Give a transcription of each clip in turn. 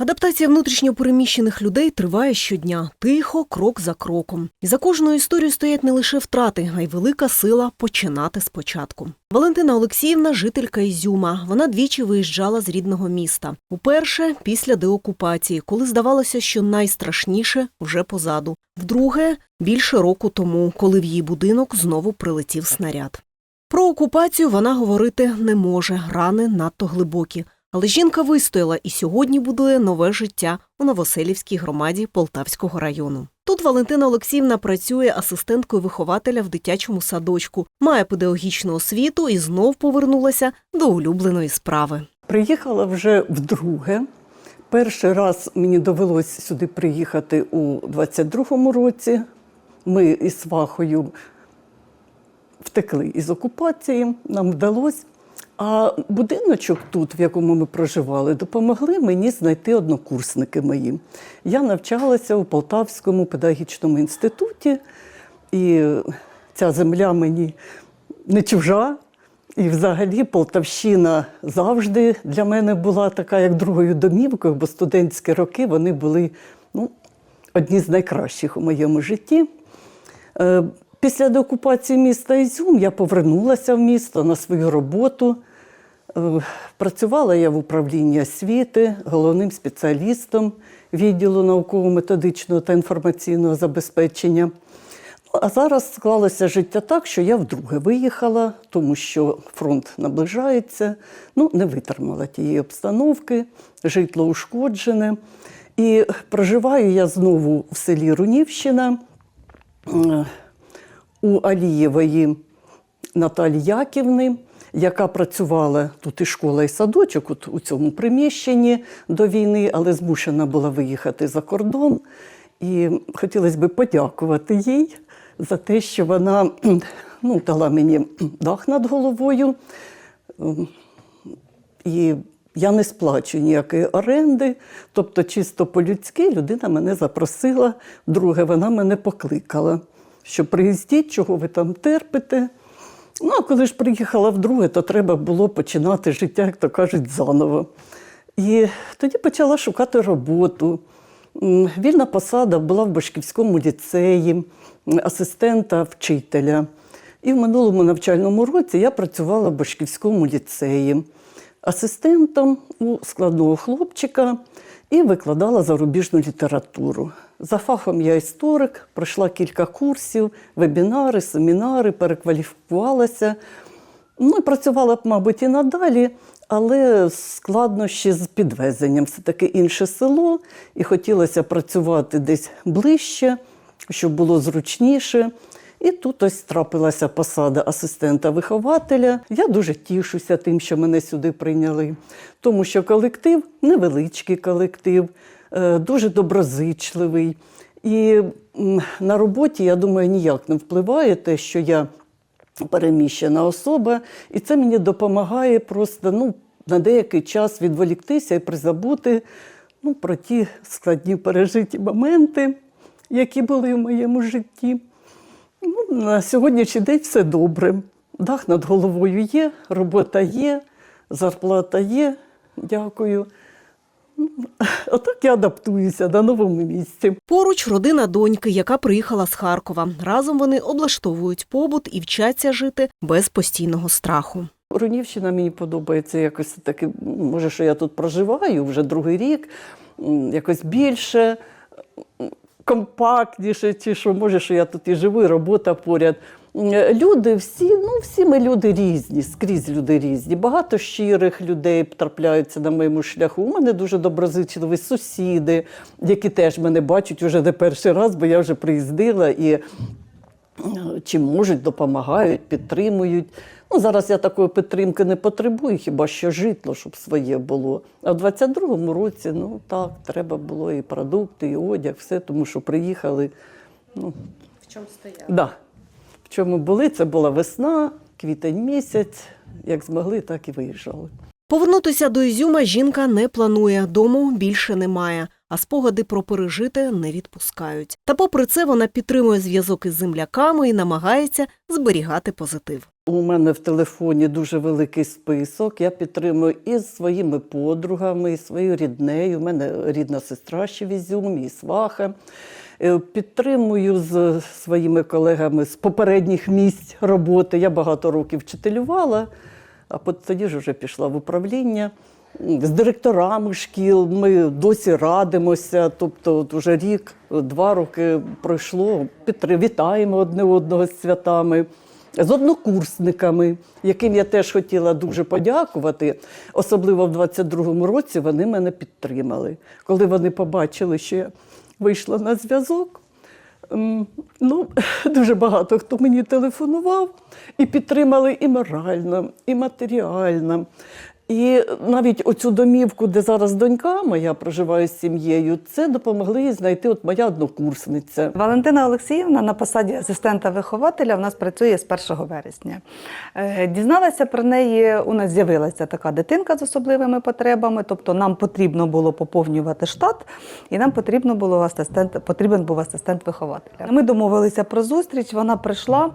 Адаптація внутрішньопереміщених людей триває щодня, тихо, крок за кроком. І за кожною історією стоять не лише втрати, а й велика сила починати спочатку. Валентина Олексіївна жителька Ізюма. Вона двічі виїжджала з рідного міста. Уперше після деокупації, коли здавалося, що найстрашніше вже позаду. Вдруге більше року тому, коли в її будинок знову прилетів снаряд. Про окупацію вона говорити не може, рани надто глибокі. Але жінка вистояла і сьогодні будує нове життя у Новоселівській громаді Полтавського району. Тут Валентина Олексіївна працює асистенткою вихователя в дитячому садочку, має педагогічну освіту і знов повернулася до улюбленої справи. Приїхала вже вдруге. Перший раз мені довелося сюди приїхати у 22-му році. Ми із свахою втекли із окупації, нам вдалося. А будиночок тут, в якому ми проживали, допомогли мені знайти однокурсники мої. Я навчалася у Полтавському педагогічному інституті, і ця земля мені не чужа. І взагалі Полтавщина завжди для мене була така, як другою домівкою, бо студентські роки вони були ну, одні з найкращих у моєму житті. Е, Після деокупації міста Ізюм я повернулася в місто на свою роботу. Е, Працювала я в управлінні освіти, головним спеціалістом відділу науково-методичного та інформаційного забезпечення. Ну, А зараз склалося життя так, що я вдруге виїхала, тому що фронт наближається, ну, не витримала тієї обстановки, житло ушкоджене. І проживаю я знову в селі Рунівщина е, у Алієвої Наталі Яківни, яка працювала тут і школа, і садочок от у цьому приміщенні до війни, але змушена була виїхати за кордон. І хотілося б подякувати їй за те, що вона ну, дала мені дах над головою. І я не сплачу ніякої оренди. Тобто, чисто по-людськи людина мене запросила. Друге, вона мене покликала, що приїздіть, чого ви там терпите. Ну, а коли ж приїхала вдруге, то треба було починати життя, як то кажуть, заново. І тоді почала шукати роботу. Вільна посада була в Башківському ліцеї, асистента вчителя. І в минулому навчальному році я працювала в Башківському ліцеї асистентом у складного хлопчика і викладала зарубіжну літературу. За фахом я історик, пройшла кілька курсів, вебінари, семінари, перекваліфікувалася. Ну і працювала б, мабуть, і надалі, але складнощі з підвезенням. Все таки інше село, і хотілося працювати десь ближче, щоб було зручніше. І тут ось трапилася посада асистента-вихователя. Я дуже тішуся тим, що мене сюди прийняли, тому що колектив невеличкий колектив, е, дуже доброзичливий. І на роботі, я думаю, ніяк не впливає те, що я переміщена особа, і це мені допомагає просто ну, на деякий час відволіктися і призабути ну, про ті складні пережиті моменти, які були в моєму житті. Ну, на сьогоднішній день все добре. Дах над головою є, робота є, зарплата є. Дякую. Ну, Отак я адаптуюся на новому місці. Поруч родина доньки, яка приїхала з Харкова. Разом вони облаштовують побут і вчаться жити без постійного страху. Рунівщина мені подобається якось таки, ну, може, що я тут проживаю вже другий рік, якось більше, компактніше, чи що може, що я тут і живу, і робота поряд. Люди всі, ну всі ми люди різні, скрізь люди різні. Багато щирих людей трапляються на моєму шляху. У мене дуже доброзичливі сусіди, які теж мене бачать уже не перший раз, бо я вже приїздила і чим можуть, допомагають, підтримують. Ну, зараз я такої підтримки не потребую, хіба що житло, щоб своє було. А в 22-му році, ну так, треба було і продукти, і одяг, все, тому що приїхали. Ну, В чому стояти? да. В чому були? Це була весна, квітень місяць. Як змогли, так і виїжджали. Повернутися до Ізюма жінка не планує, дому більше немає. А спогади про пережите не відпускають. Та попри це вона підтримує зв'язок із земляками і намагається зберігати позитив. У мене в телефоні дуже великий список. Я підтримую і з своїми подругами, і своєю ріднею. У мене рідна сестра ще в Ізюмі, і сваха. Е, Підтримую з своїми колегами з попередніх місць роботи. Я багато років вчителювала, а тоді ж вже пішла в управління. З директорами шкіл ми досі радимося. Тобто, от уже рік, два роки пройшло. Вітаємо одне одного з святами з однокурсниками, яким я теж хотіла дуже подякувати. Особливо в 22-му році вони мене підтримали. Коли вони побачили, що я вийшла на зв'язок. Ну, дуже багато хто мені телефонував і підтримали і морально, і матеріально. І навіть оцю домівку, де зараз донька моя проживає з сім'єю, це допомогли їй знайти от моя однокурсниця. Валентина Олексіївна на посаді асистента вихователя в нас працює з 1 вересня. Е, Дізналася про неї, у нас з'явилася така дитинка з особливими потребами, тобто нам потрібно було поповнювати штат, і нам потрібно було асистент, потрібен був асистент вихователя. Ми домовилися про зустріч, вона прийшла.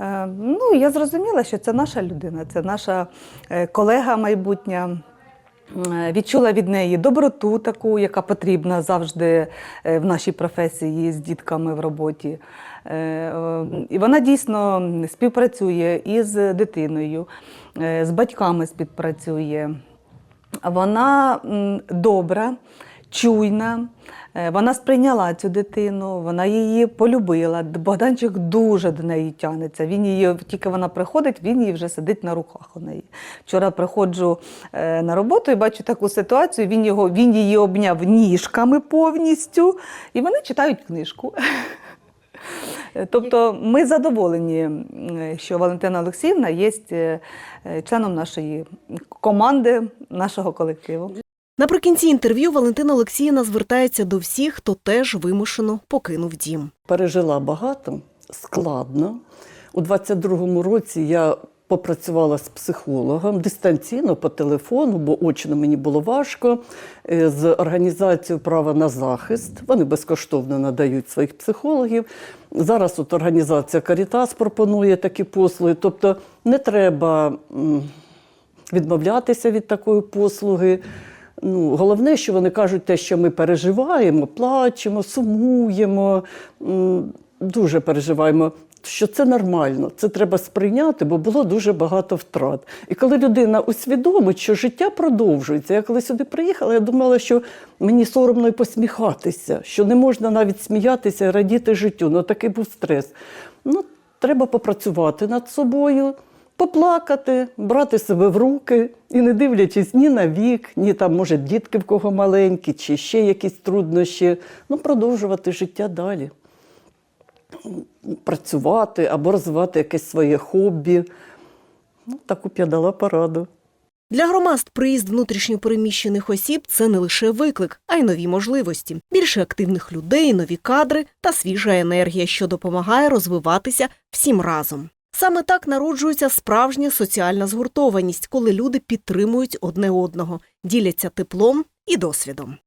Е, Ну, я зрозуміла, що це наша людина, це наша е, колега майбутня. Е, Відчула від неї доброту таку, яка потрібна завжди в нашій професії з дітками в роботі. І вона дійсно співпрацює із дитиною, з батьками співпрацює. Вона добра, чуйна. Е, Вона сприйняла цю дитину, вона її полюбила. Богданчик дуже до неї тягнеться. Він її, тільки вона приходить, він її вже сидить на руках у неї. Вчора приходжу е, на роботу і бачу таку ситуацію. Він, його, він її обняв ніжками повністю, і вони читають книжку. Тобто ми задоволені, що Валентина Олексіївна є е, членом нашої команди, нашого колективу. Наприкінці інтерв'ю Валентина Олексіївна звертається до всіх, хто теж вимушено покинув дім. пережила багато, складно. У 22-му році я попрацювала з психологом дистанційно по телефону, бо очно мені було важко. е, З організацією права на захист. Вони безкоштовно надають своїх психологів. Зараз от організація Карітас пропонує такі послуги. Тобто не треба відмовлятися від такої послуги. Ну, головне, що вони кажуть те, що ми переживаємо, плачемо, сумуємо, дуже переживаємо. Що це нормально, це треба сприйняти, бо було дуже багато втрат. І коли людина усвідомить, що життя продовжується. Я коли сюди приїхала, я думала, що мені соромно й посміхатися, що не можна навіть сміятися і радіти життю. Ну такий був стрес. Ну, треба попрацювати над собою, поплакати, брати себе в руки і не дивлячись ні на вік, ні там, може, дітки в кого маленькі, чи ще якісь труднощі, ну, продовжувати життя далі. Працювати або розвивати якесь своє хобі. Ну, таку б я дала пораду. Для громадств приїзд внутрішньопереміщених осіб це не лише виклик, а й нові можливості. Більше активних людей, нові кадри та свіжа енергія, що допомагає розвиватися всім разом. Саме так народжується справжня соціальна згуртованість, коли люди підтримують одне одного, діляться теплом і досвідом.